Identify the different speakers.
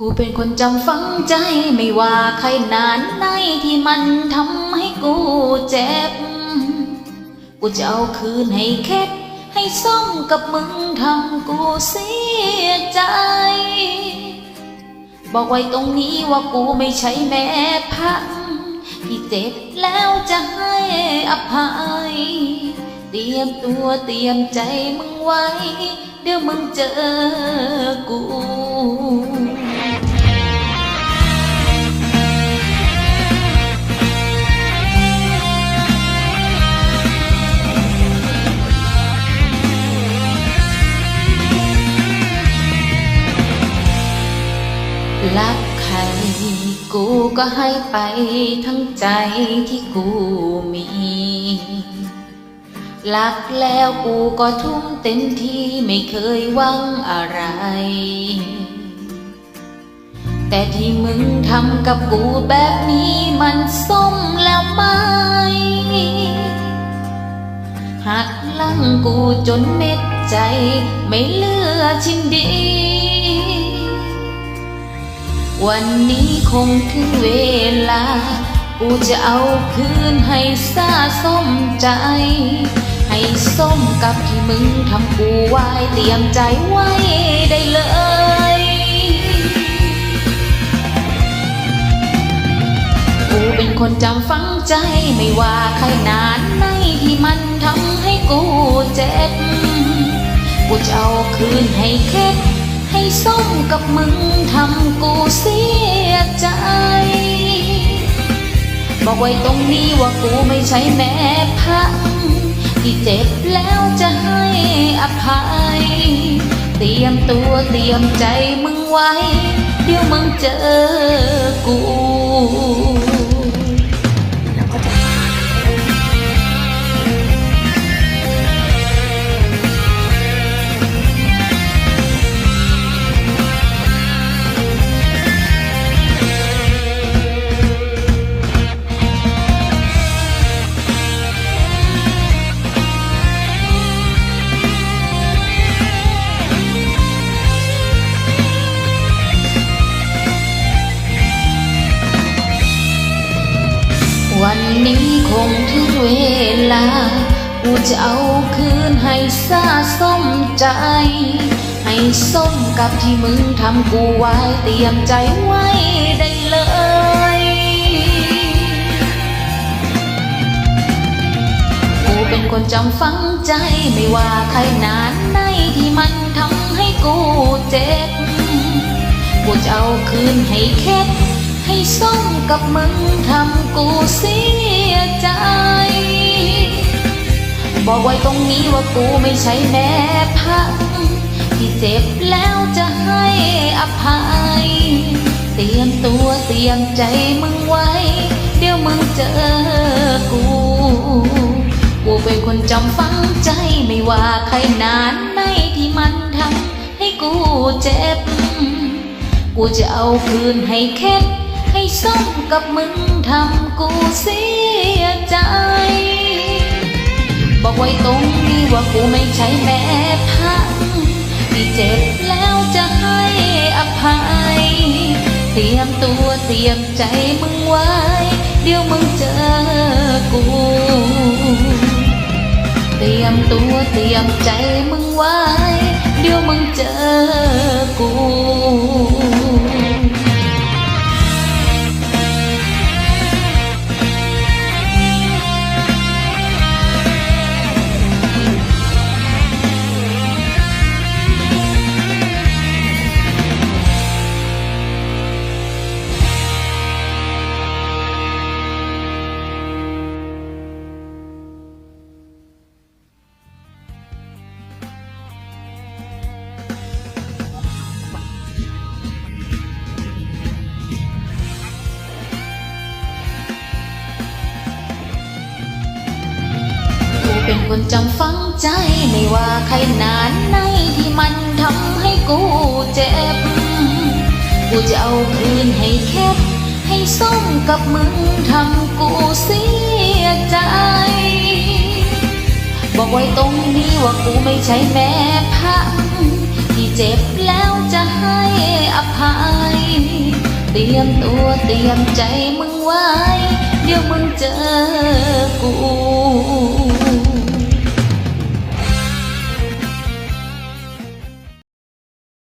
Speaker 1: กูเป็นคนจำฝังใจไม่ว่าใครนานไหนที่มันทำให้กูเจ็บ กูจะเอาคืนให้แค่ให้ส้มกับมึงทำกูเสียใจ บอกไว้ตรงนี้ว่ากูไม่ใช่แม่พังที่เจ็บแล้วจะให้อภัย เตรียมตัวเตรียมใจมึงไว้ เดี๋ยวมึงเจอกู รักใครกูก็ให้ไปทั้งใจที่กูมี รักแล้วกูก็ทุ่มเต็มที่ไม่เคยหวังอะไร แต่ที่มึงทำกับกูแบบนี้มันส้มแล้วไหมหักหลังกูจนเม็ดใจไม่เลือชิ้นดี วันนี้คงถึงเวลา กูจะเอาคืนให้ซาส้มใจ ให้ส้มกับที่มึงทำกูไว้เตรียมใจไว้ได้เลยกูเป็นคนจำฝังใจไม่ว่าใครนานไหนที่มันทำให้กูเจ็บ กูจะเอาคืนให้แค่ให้ ส้มกับมึงทำกูเสียใจ บอกไว้ตรงนี้ว่ากูไม่ใช่แม่พังที่เจ็บแล้วจะให้อภัย เตรียมตัวเตรียมใจมึงไว้ เดี๋ยวมึงเจอกู วันนี้คงถึงเวลา กูจะเอาคืนให้ซาส้มใจ ให้ส้มกับที่มึงทำกูไว้เตรียมใจไว้ได้เลยกูเป็นคนจำฝังใจไม่ว่าใครนานไหนที่มันทำให้กูเจ็บ กูจะเอาคืนให้แค่ ให้ส้มกับมึงทำกูเสียใจ บอกไว้ตรงนี้ว่ากูไม่ใช่แม่พักที่เจ็บแล้วจะให้อภัย เตรียมตัวเตรียมใจมึงไว้ เดี๋ยวมึงเจอกู กูเป็นคนจำฝังใจไม่ว่าใครนานไหนที่มันทำให้กูเจ็บ กูจะเอาคืนให้แค่ ให้ส้มกับมึงทำกูเสียใจ บอกไว้ตรงนี้ว่ากูไม่ใช่แม่พังที่เจ็บแล้วจะให้อภัย เตรียมตัวเตรียมใจมึงไว้ เดี๋ยวมึงเจอกู เตรียมตัวเตรียมใจมึงไว้ เดี๋ยวมึงเจอกู กูเป็นคนจำฝังใจ ไม่ว่าใครนานไหนที่มันทำให้กูเจ็บ กูจะเอาคืนให้แค่ให้ส้มกับมึงทำกูเสียใจ บอกไว้ตรงนี้ว่ากูไม่ใช่แม่พังที่เจ็บแล้วจะให้อภัย เตรียมตัวเตรียมใจมึงไว้ เดี๋ยวมึงเจอกู